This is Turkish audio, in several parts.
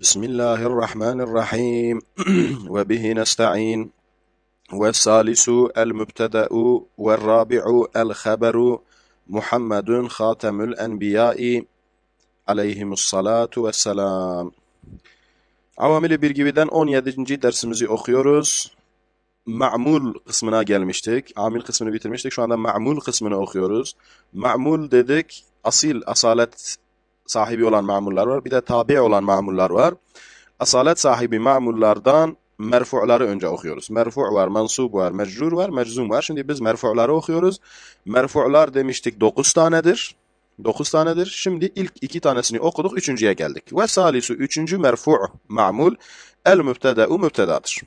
بسم الله الرحمن الرحيم وبه نستعين والثالث المبتدأ والرابع الخبر محمد خاتم الأنبياء عليهم الصلاة والسلام Avamili bir gibiden 17. dersimizi okuyoruz. Ma'mul kısmına gelmiştik. Amil kısmını bitirmiştik. Şu anda ma'mul kısmını okuyoruz. Ma'mul dedik. Asil, asalet sahibi olan ma'mullar var. Bir de tabi olan ma'mullar var. Asalet sahibi ma'mullardan merfu'ları önce okuyoruz. Merfu' var, mansub var, mecrur var, meczum var. Şimdi biz merfu'ları okuyoruz. Merfu'lar demiştik 9 tanedir. 9 tanedir. Şimdi ilk iki tanesini okuduk. Üçüncüye geldik. Ve salisu üçüncü merfu' ma'mul el mübteda'u mübtedadır.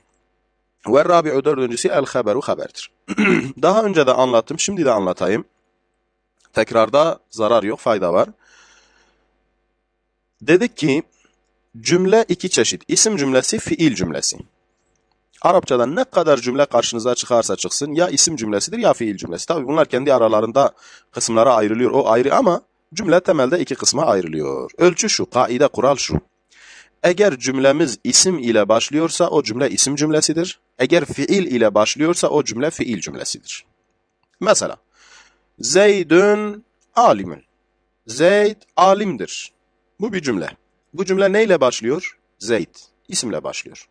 Ve rabi'u dördüncüsü el haberu haberdir. Daha önce de anlattım. Şimdi de anlatayım. Tekrarda zarar yok, fayda var. Dedik ki cümle iki çeşit. İsim cümlesi, fiil cümlesi. Arapçada ne kadar cümle karşınıza çıkarsa çıksın ya isim cümlesidir ya fiil cümlesi. Tabi bunlar kendi aralarında kısımlara ayrılıyor. O ayrı ama cümle temelde iki kısma ayrılıyor. Ölçü şu, kaide, kural şu. Eğer cümlemiz isim ile başlıyorsa o cümle isim cümlesidir. Eğer fiil ile başlıyorsa o cümle fiil cümlesidir. Mesela Zeydün alimun. Zeyd alimdir. Bu bir cümle. Bu cümle neyle başlıyor? Zeyd. İsimle başlıyor.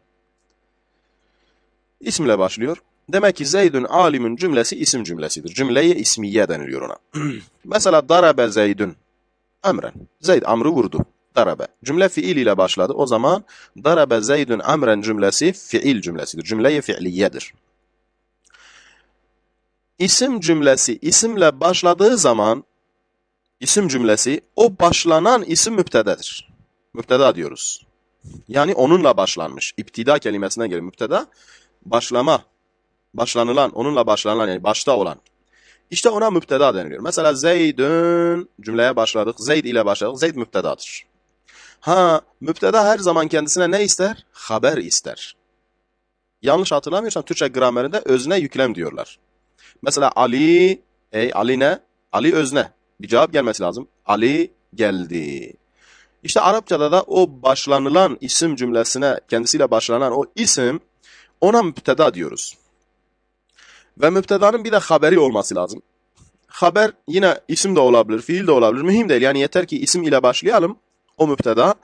İsimle başlıyor. Demek ki Zeydün alimun cümlesi isim cümlesidir. Cümleye ismiye deniliyor ona. Mesela darabe Zeydün emren. Zeyd amrı vurdu. Darabe. Cümle fiil ile başladı. O zaman darabe Zeydün emren cümlesi fiil cümlesidir. Cümleye fiiliyedir. İsim cümlesi isimle başladığı zaman isim cümlesi o başlanan isim müptededir. Müpteda diyoruz. Yani onunla başlanmış. İptida kelimesine göre müpteda başlama, başlanılan, onunla başlanılan yani başta olan. İşte ona müpteda deniliyor. Mesela Zeydün cümleye başladık. Zeyd ile başladık. Zeyd müptedadır. Ha, müpteda her zaman kendisine ne ister? Haber ister. Yanlış hatırlamıyorsam Türkçe gramerinde özne yüklem diyorlar. Mesela Ali, ey Ali ne? Ali özne. Bir cevap gelmesi lazım. Ali geldi. İşte Arapçada da o başlanılan isim cümlesine kendisiyle başlanan o isim ona müpteda diyoruz. Ve müptedanın bir de haberi olması lazım. Haber yine isim de olabilir, fiil de olabilir. Mühim değil. Yani yeter ki isim ile başlayalım. O müpteda.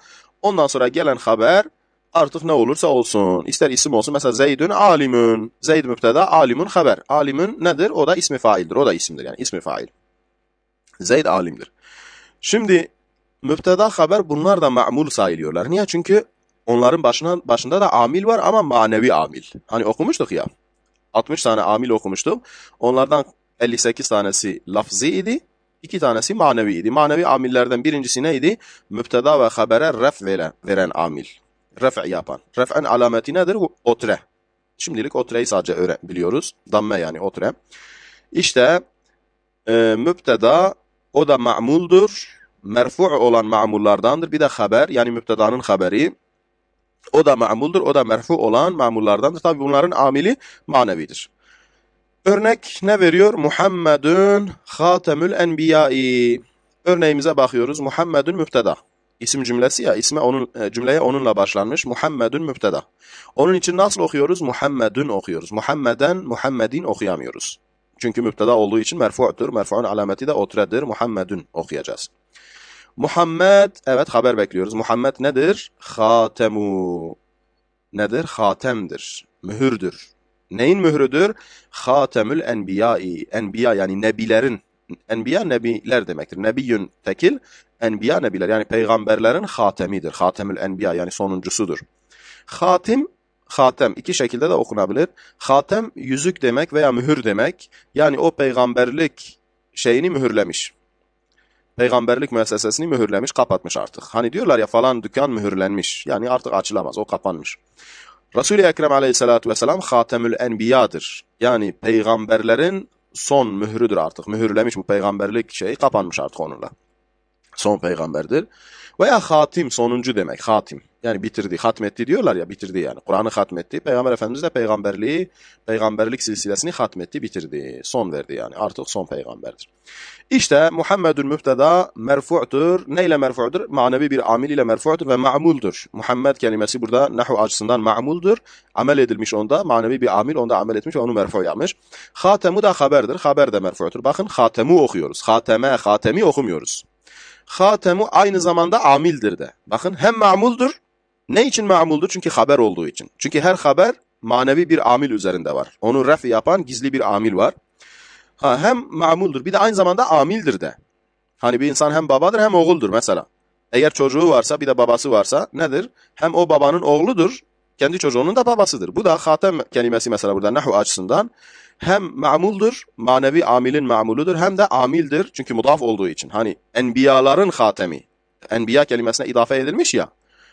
Ondan sonra gelen haber artık ne olursa olsun. İster isim olsun. Mesela Zeydün alimun. Zeyd müpteda, alimun haber. Alimun nedir? O da ismi faildir. O da isimdir yani ismi fail. Zeyd alimdir. Şimdi müpteda haber bunlar da ma'mul sayılıyorlar. Niye? Çünkü onların başına, başında da amil var ama manevi amil. Hani okumuştuk ya. 60 tane amil okumuştuk. Onlardan 58 tanesi lafzi idi. iki tanesi manevi idi. Manevi amillerden birincisi neydi? Müpteda ve habere ref veren, veren amil. Ref yapan. Ref'en alameti nedir? Otre. Şimdilik otreyi sadece öğren biliyoruz. Damme yani otre. İşte e, müpteda o da ma'muldur. Merfu' olan ma'mullardandır. Bir de haber yani müptedanın haberi. O da ma'muldur. O da merfu olan ma'mullardandır. Tabi bunların amili manevidir. Örnek ne veriyor? Muhammedun hatemül enbiyai. Örneğimize bakıyoruz. Muhammedun müpteda. İsim cümlesi ya, isme onun e, cümleye onunla başlanmış. Muhammedun müpteda. Onun için nasıl okuyoruz? Muhammedun okuyoruz. Muhammeden, Muhammedin okuyamıyoruz. Çünkü müpteda olduğu için merfu'tur. Merfu'un alameti de otredir. Muhammedun okuyacağız. Muhammed, evet haber bekliyoruz. Muhammed nedir? Hatemu. Nedir? Hatemdir. Mühürdür. Neyin mührüdür? Hatemül enbiyai. Enbiya yani nebilerin. Enbiya nebiler demektir. Nebiyyün tekil. Enbiya nebiler yani peygamberlerin hatemidir. Hatemül enbiya yani sonuncusudur. Hatim hatem iki şekilde de okunabilir. Hatem yüzük demek veya mühür demek. Yani o peygamberlik şeyini mühürlemiş. Peygamberlik müessesesini mühürlemiş, kapatmış artık. Hani diyorlar ya falan dükkan mühürlenmiş. Yani artık açılamaz, o kapanmış. Resul-i Ekrem aleyhissalatu vesselam hatemül enbiyadır. Yani peygamberlerin son mührüdür artık. Mühürlemiş bu peygamberlik şeyi kapanmış artık onunla. Son peygamberdir. Veya hatim sonuncu demek. Hatim. Yani bitirdi, hatmetti diyorlar ya bitirdi yani. Kur'an'ı hatmetti. Peygamber Efendimiz de peygamberliği, peygamberlik silsilesini hatmetti, bitirdi. Son verdi yani. Artık son peygamberdir. İşte Muhammedun mübteda merfu'tur. Neyle merfu'dur? Manevi bir amil ile merfu'dur ve ma'muldur. Muhammed kelimesi burada nahu açısından ma'muldur. Amel edilmiş onda. Manevi bir amil onda amel etmiş onu merfu yapmış. Hatemu da haberdir. Haber de merfu'tur. Bakın hatemu okuyoruz. Hateme, hatemi okumuyoruz. Hatemu aynı zamanda amildir de. Bakın hem ma'muldur. Ne için ma'muldur? Çünkü haber olduğu için. Çünkü her haber manevi bir amil üzerinde var. Onu ref yapan gizli bir amil var. Ha, hem ma'muldur bir de aynı zamanda amildir de. Hani bir insan hem babadır hem oğuldur mesela. Eğer çocuğu varsa bir de babası varsa nedir? Hem o babanın oğludur, kendi çocuğunun da babasıdır. Bu da hatem kelimesi mesela burada nahu açısından hem ma'muldur, manevi amilin ma'muludur hem de amildir çünkü mudaf olduğu için. Hani enbiyaların hatemi. Enbiya kelimesine idafe edilmiş ya.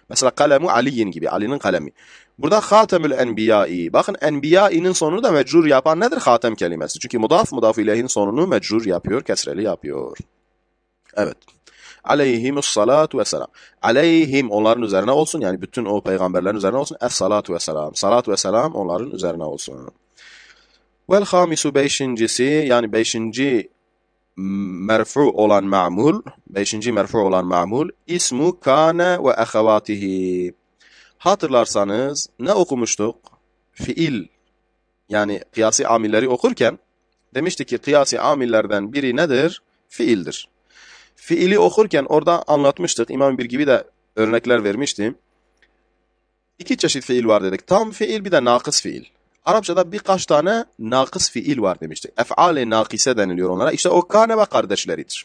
Mesela kalemu Ali'yin gibi, Ali'nin kalemi. Burada hatemül enbiyai. Bakın enbiya'inin sonunu da mecrur yapan nedir? Hatem kelimesi. Çünkü mudaf, mudaf ileyhin sonunu mecrur yapıyor, kesreli yapıyor. Evet. Aleyhimus salatu vesselam. Aleyhim onların üzerine olsun. Yani bütün o peygamberlerin üzerine olsun. Es salatu vesselam. Salatu vesselam onların üzerine olsun. Vel hamisu beşincisi yani beşinci merfu olan ma'mul, beşinci merfu olan ma'mul ismu kane ve ehevatihi. Hatırlarsanız ne okumuştuk? Fiil yani kıyasi amilleri okurken demiştik ki kıyasi amillerden biri nedir? Fiildir. Fiili okurken orada anlatmıştık. İmam bir gibi de örnekler vermiştim. İki çeşit fiil var dedik. Tam fiil bir de nakıs fiil. Arapçada birkaç tane nakıs fiil var demiştik. Ef'ale nakise deniliyor onlara. İşte o kane ve kardeşleridir.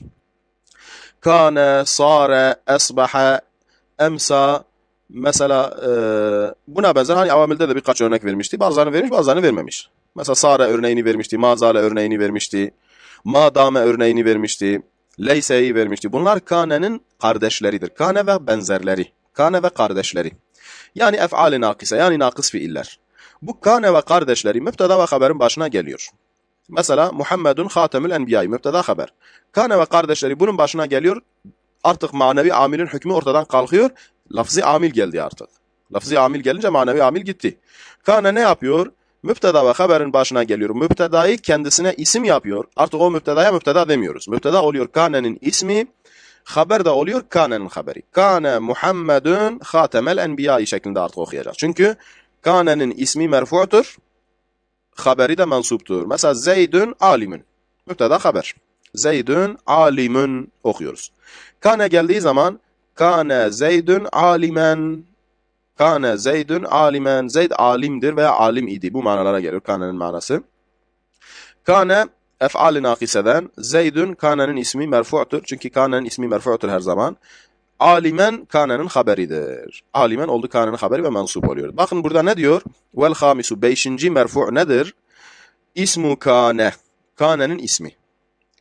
Kane, sare, esbaha, emsa, mesela e, buna benzer hani avamilde de birkaç örnek vermişti. Bazılarını vermiş bazılarını vermemiş. Mesela sare örneğini vermişti, mazale örneğini vermişti, madame örneğini vermişti, leyse'yi vermişti. Bunlar kane'nin kardeşleridir. Kane ve benzerleri. Kane ve kardeşleri. Yani ef'ali nakise yani nakıs fiiller. Bu kane ve kardeşleri müpteda ve haberin başına geliyor. Mesela Muhammedun hatemül enbiyayı müpteda haber. Kane ve kardeşleri bunun başına geliyor. Artık manevi amilin hükmü ortadan kalkıyor. Lafzi amil geldi artık. Lafzi amil gelince manevi amil gitti. Kane ne yapıyor? Müpteda ve haberin başına geliyor. Müptedayı kendisine isim yapıyor. Artık o müptedaya müpteda demiyoruz. Müpteda oluyor kanenin ismi. Haber de oluyor kanenin haberi. Kane Muhammedun hatemel enbiyayı şeklinde artık okuyacağız. Çünkü kanenin ismi merfu'tur. Haberi de mensuptur. Mesela Zeydün alimun. Müpteda haber. Zeydün alimun okuyoruz. Kane geldiği zaman Kane Zeydün alimen Kane Zeydün alimen Zeyd alimdir veya alim idi. Bu manalara geliyor kanenin manası. Kane ef'al-i nakiseden Zeydün kanenin ismi merfu'tur. Çünkü kanenin ismi merfu'tur her zaman. Alimen kanenin haberidir. Alimen oldu kanenin haberi ve mensup oluyor. Bakın burada ne diyor? Vel hamisu beşinci merfu' nedir? İsmu kane. Kanenin ismi.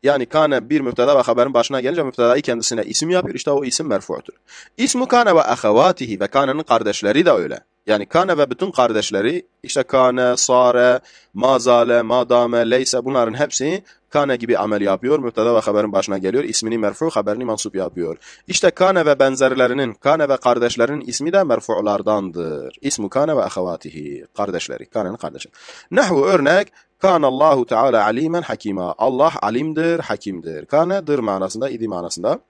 Yani kane bir müpteda ve haberin başına gelince müptedayı kendisine isim yapıyor. İşte o isim merfu'tur. İsmu kane ve ahavatihi ve kanenin kardeşleri de öyle. Yani kane ve bütün kardeşleri işte kane, sare, mazale, madame, leyse bunların hepsi kane gibi amel yapıyor. Müpteda ve haberin başına geliyor. İsmini merfu, haberini mansup yapıyor. İşte kane ve benzerlerinin, kane ve kardeşlerinin ismi de merfu'lardandır. İsmu kane ve ahavatihi. Kardeşleri, kanenin kardeşi. Nahvu örnek, Kan Allahu Teala alimen hakima. Allah alimdir, hakimdir. Kane'dir manasında, idi manasında.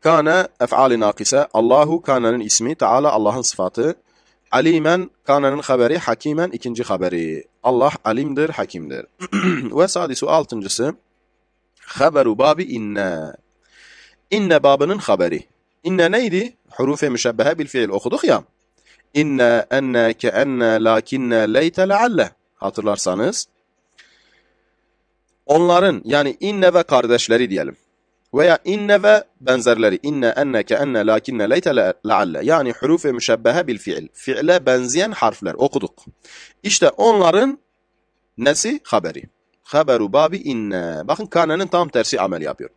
Kane ef'ali nakise. Allahu kane'nin ismi, Teala Allah'ın sıfatı. Alimen kane'nin haberi, hakimen ikinci haberi. Allah alimdir, hakimdir. Ve sadisu altıncısı. Haberu babi inne. İnne babının haberi. İnne neydi? Hurufe müşebbehe bil fiil okuduk ya. İnne, enne, ke enne, lakinne, leyte, lealle. Hatırlarsanız. Onların yani inne ve kardeşleri diyelim. Veya inne ve benzerleri. İnne, enne, ke enne, lakinne, leyte, lealle. Yani hurufe müşebbehe bil fiil. Fiile benzeyen harfler okuduk. İşte onların nesi? Haberi. Haberu babi inne. Bakın kanenin tam tersi amel yapıyor.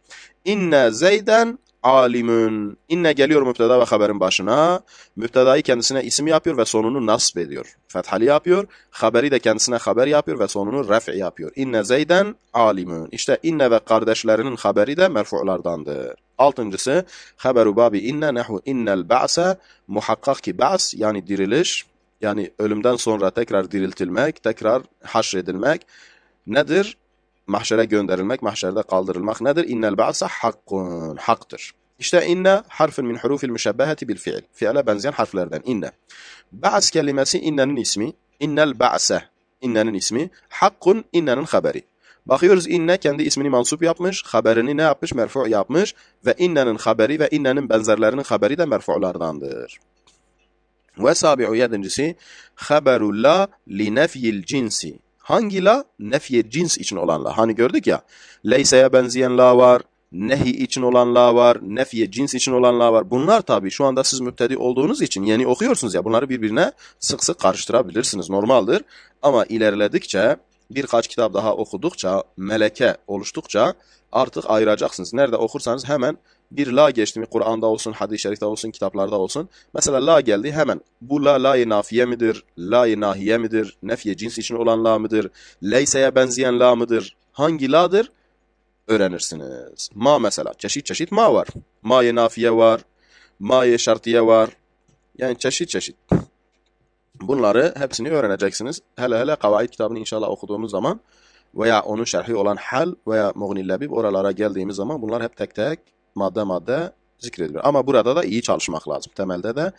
İnne zeyden alimun. İnne geliyor müpteda ve haberin başına. Müptedayı kendisine isim yapıyor ve sonunu nasb ediyor. Fethali yapıyor. Haberi de kendisine haber yapıyor ve sonunu ref'i yapıyor. İnne zeyden alimun. İşte inne ve kardeşlerinin haberi de merfu'lardandır. Altıncısı haberu babi inne nehu innel ba'se muhakkak ki ba's yani diriliş yani ölümden sonra tekrar diriltilmek, tekrar haşredilmek nedir? Mahşere gönderilmek, mahşerde kaldırılmak nedir? İnnel ba'sa hakkun, haktır. İşte inne harfin min hurufil müşebbeheti bil fiil. Fiile benzeyen harflerden inne. Ba's kelimesi innenin ismi. İnnel ba'se innenin ismi. Hakkun innenin haberi. Bakıyoruz inne kendi ismini mansup yapmış, haberini ne yapmış? Merfu yapmış ve innenin haberi ve innenin benzerlerinin haberi de merfu'lardandır. Ve sabi'u yedincisi haberu la li nefyil cinsi. Hangi la? Nefye cins için olan la. Hani gördük ya. Leyseye benzeyen la var. Nehi için olan la var. Nefye cins için olan la var. Bunlar tabi şu anda siz müptedi olduğunuz için yeni okuyorsunuz ya. Bunları birbirine sık sık karıştırabilirsiniz. Normaldir. Ama ilerledikçe birkaç kitap daha okudukça, meleke oluştukça artık ayıracaksınız. Nerede okursanız hemen bir la geçti mi Kur'an'da olsun, hadis-i şerifte olsun, kitaplarda olsun. Mesela la geldi hemen bu la la-i nafiye midir, la-i nahiye midir, nefye cins için olan la mıdır, leyseye benzeyen la mıdır, hangi la'dır öğrenirsiniz. Ma mesela çeşit çeşit ma var. Ma-i nafiye var, ma-i şartiye var. Yani çeşit çeşit. Bunları hepsini öğreneceksiniz. Hele hele kavaid kitabını inşallah okuduğumuz zaman veya onun şerhi olan hal veya lebib oralara geldiğimiz zaman bunlar hep tek tek madde madde zikredilir. Ama burada da iyi çalışmak lazım. Temelde de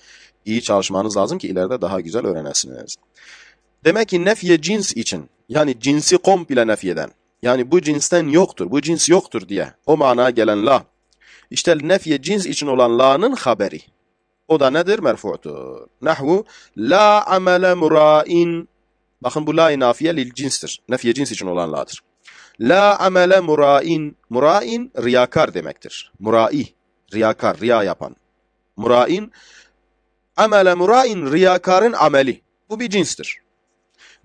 iyi çalışmanız lazım ki ileride daha güzel öğrenesiniz. Demek ki nefye cins için yani cinsi komple nefyeden yani bu cinsten yoktur, bu cins yoktur diye o manaya gelen la. İşte nefye cins için olan la'nın haberi. O da nedir? Merfu'tur. Nahvu la amele mura'in Bakın bu la-i nafiye lil cinstir. Nefye cins için olan la'dır. La amele mura'in. Mura'in riyakar demektir. Murai, riyakar, riya yapan. Mura'in, amele mura'in riyakarın ameli. Bu bir cinstir.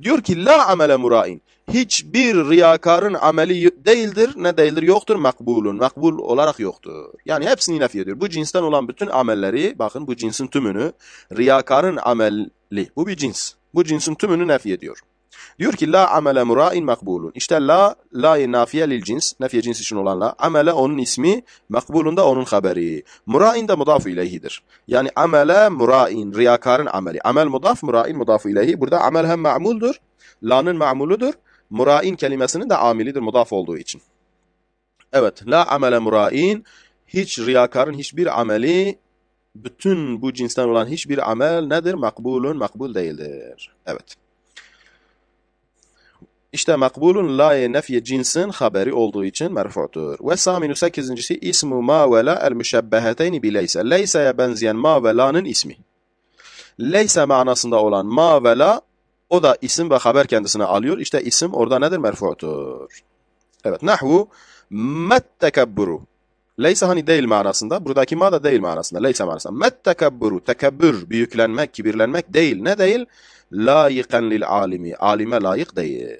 Diyor ki la amele mura'in. Hiçbir riyakarın ameli değildir. Ne değildir? Yoktur. Makbulun. Makbul olarak yoktur. Yani hepsini nefy ediyor. Bu cinsten olan bütün amelleri, bakın bu cinsin tümünü, riyakarın ameli. Bu bir cins. Bu cinsin tümünü nefy ediyor. Diyor ki la amele mura'in makbulun. İşte la, la nafiye lil cins, nefiye cins için olan la. Amele onun ismi, makbulun da onun haberi. Mura'in de mudafu ileyhidir. Yani amele mura'in, riyakarın ameli. Amel mudaf, mura'in mudafu ileyhi. Burada amel hem ma'muldur, la'nın ma'muludur. Mura'in kelimesinin de amilidir mudaf olduğu için. Evet, la amele mura'in, hiç riyakarın hiçbir ameli bütün bu cinsten olan hiçbir amel nedir? Makbulun, makbul değildir. Evet. İşte makbulun la nefye cinsin haberi olduğu için merfu'tur. Ve saminu sekizincisi ismu ma ve la el müşebbeheteyni bi leyse. Leyse'ye benzeyen ma ve la'nın ismi. Leyse manasında olan ma ve la o da isim ve haber kendisine alıyor. İşte isim orada nedir? Merfu'tur. Evet. Nahvu met tekebburu. Leyse hani değil manasında. Buradaki ma da değil manasında. Leyse manasında. Met tekebburu. Büyüklenmek, kibirlenmek değil. Ne değil? Layıken lil alimi. Alime layık değil.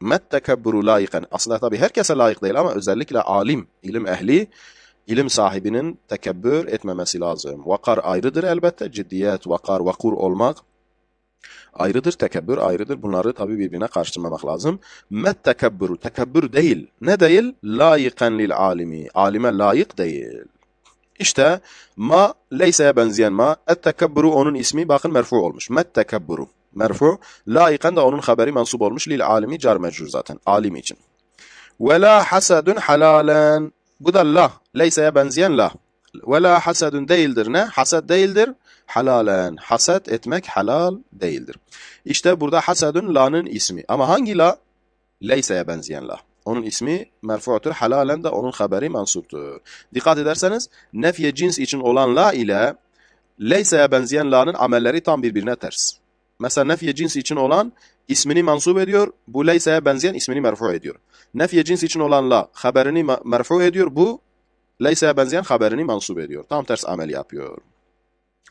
Met tekebburu layıken. Aslında tabii herkese layık değil ama özellikle alim, ilim ehli, ilim sahibinin tekebbür etmemesi lazım. Vakar ayrıdır elbette. Ciddiyet, vakar, vakur olmak ayrıdır. Tekebbür ayrıdır. Bunları tabii birbirine karıştırmamak lazım. Met tekebburu. Tekebbür değil. Ne değil? Layıken lil alimi. Alime layık değil. İşte ma leyseye benzeyen ma. Et onun ismi bakın merfu olmuş. Met tekebburu merfu. Laiken de onun haberi mensup olmuş. Lil alimi car mecrur zaten. Alim için. Ve la hasadun halalen. Bu da la. Leyseye benzeyen la. Ve la hasadun değildir ne? Hasad değildir. Halalen. Hasad etmek halal değildir. İşte burada hasadun la'nın ismi. Ama hangi la? Leyseye benzeyen la. Onun ismi merfu'tur. Halalen de onun haberi mensuptur. Dikkat ederseniz nefye cins için olan la ile leyseye benzeyen la'nın amelleri tam birbirine ters. Mesela nefye cins için olan ismini mansup ediyor. Bu leyseye benzeyen ismini merfu ediyor. Nefye cins için olan la haberini merfu ediyor. Bu leyseye benzeyen haberini mansup ediyor. Tam ters amel yapıyor.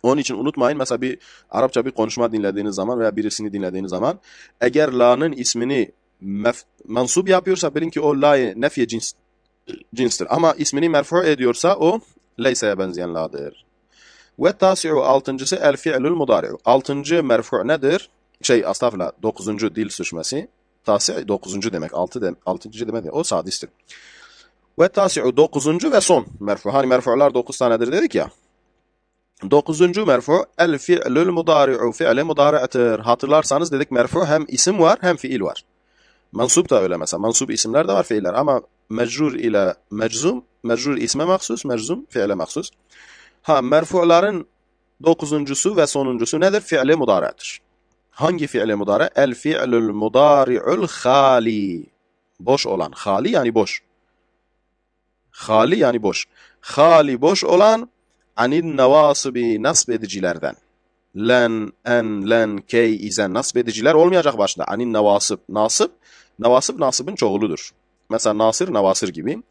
Onun için unutmayın mesela bir Arapça bir konuşma dinlediğiniz zaman veya birisini dinlediğiniz zaman eğer la'nın ismini mansup yapıyorsa bilin ki o la nefye cins cinstir. Ama ismini merfu ediyorsa o Leyseye benzeyen la'dır. Ve tasi'u altıncısı el fi'lül mudari'u. Altıncı merfu nedir? Şey astagfirullah dokuzuncu dil sürçmesi. Tasi dokuzuncu demek. Altı de, altıncı demek. O sadistir. Ve tasi'u dokuzuncu ve son merfu. Hani merfular dokuz tanedir dedik ya. Dokuzuncu merfu el fi'lül mudari'u. Fi'li mudari'tir. Hatırlarsanız dedik merfu hem isim var hem fiil var. Mansup da öyle mesela. Mansup isimler de var fiiller ama mecrur ile meczum, mecrur isme mahsus, meczum fiile mahsus. Ha merfu'ların dokuzuncusu ve sonuncusu nedir? Fi'li mudari'tir. Hangi fi'li mudari? El fi'lül mudari'ul khali. Boş olan. Khali yani boş. Khali yani boş. Khali boş olan anin nevasibi nasb edicilerden. Len, en, len, key, izen nasb ediciler olmayacak başında. Anin nevasib. Nasib, nevasib nasibin çoğuludur. Mesela nasir, nevasir gibi.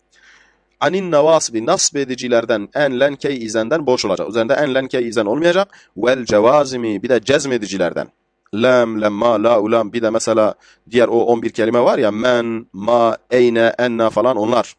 Anin nevasibi nasb edicilerden en, len, key, izenden boş olacak. Üzerinde en, len, key, izen olmayacak. Vel cevazimi bir de cezm edicilerden. Lem, lemma, la, ulam bir de mesela diğer o 11 kelime var ya men, ma, eyne, enna falan onlar.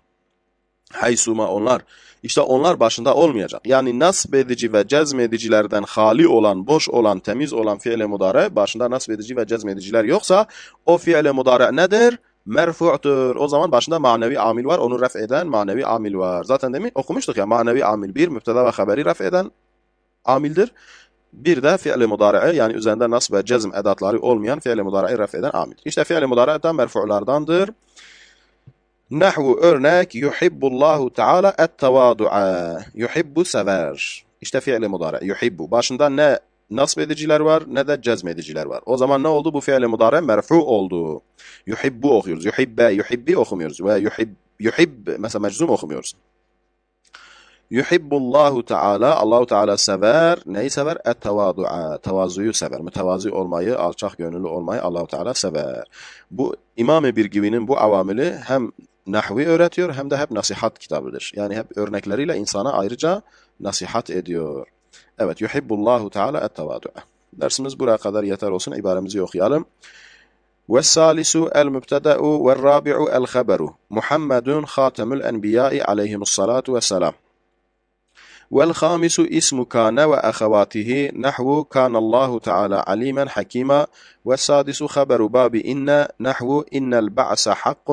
Haysuma onlar. İşte onlar başında olmayacak. Yani nasb edici ve cezm edicilerden hali olan, boş olan, temiz olan fiile mudare başında nasb edici ve cezm ediciler yoksa o fiile mudare nedir? Merfu'tur. O zaman başında manevi amil var. Onu ref eden manevi amil var. Zaten demin okumuştuk ya manevi amil bir müpteda ve haberi ref eden amildir. Bir de fiil-i mudari'i yani üzerinde nasb ve cezm edatları olmayan fiil-i mudari'i ref eden amil. İşte fiil-i mudari'den merfu'lardandır. Nahvu örnek yuhibbullahu teala et-tevadu'a. Yuhibbu sever. İşte fiil-i mudari. Yuhibbu. Başında ne nasb ediciler var ne de cezm ediciler var. O zaman ne oldu? Bu fiil-i mudari merfu oldu. Yuhibbu okuyoruz. Yuhibbe, yuhibbi okumuyoruz. Ve yuhib, yuhib mesela meczum okumuyoruz. Yuhibbullahu Teala, Allahu Teala sever. Neyi sever? Et-tevadu'a. Tevazuyu sever. Mütevazi olmayı, alçak gönüllü olmayı Allahu Teala sever. Bu İmam-ı Birgivi'nin bu avamili hem nahvi öğretiyor hem de hep nasihat kitabıdır. Yani hep örnekleriyle insana ayrıca nasihat ediyor. Evet, yuhibbullahu Teala et-tevadu'a. Dersimiz buraya kadar yeter olsun. İbaremizi okuyalım. والثالث المبتدأ والرابع الخبر محمد خاتم الأنبياء عليهم الصلاة والسلام والخامس اسم كان وأخواته نحو كان الله تعالى عليما حكيما. والسادس خبر باب إن نحو إن البعث حق.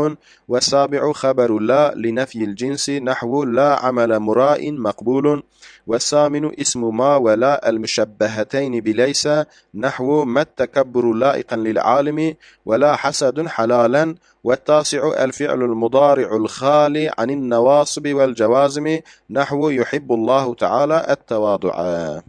والسابع خبر لا لنفي الجنس نحو لا عمل مراء مقبول. والثامن اسم ما ولا المشبهتين بليس نحو ما التكبر لائقا للعالم ولا حسد حلالا. والتاسع الفعل المضارع الخالي عن النواصب والجوازم نحو يحب الله تعالى التواضع.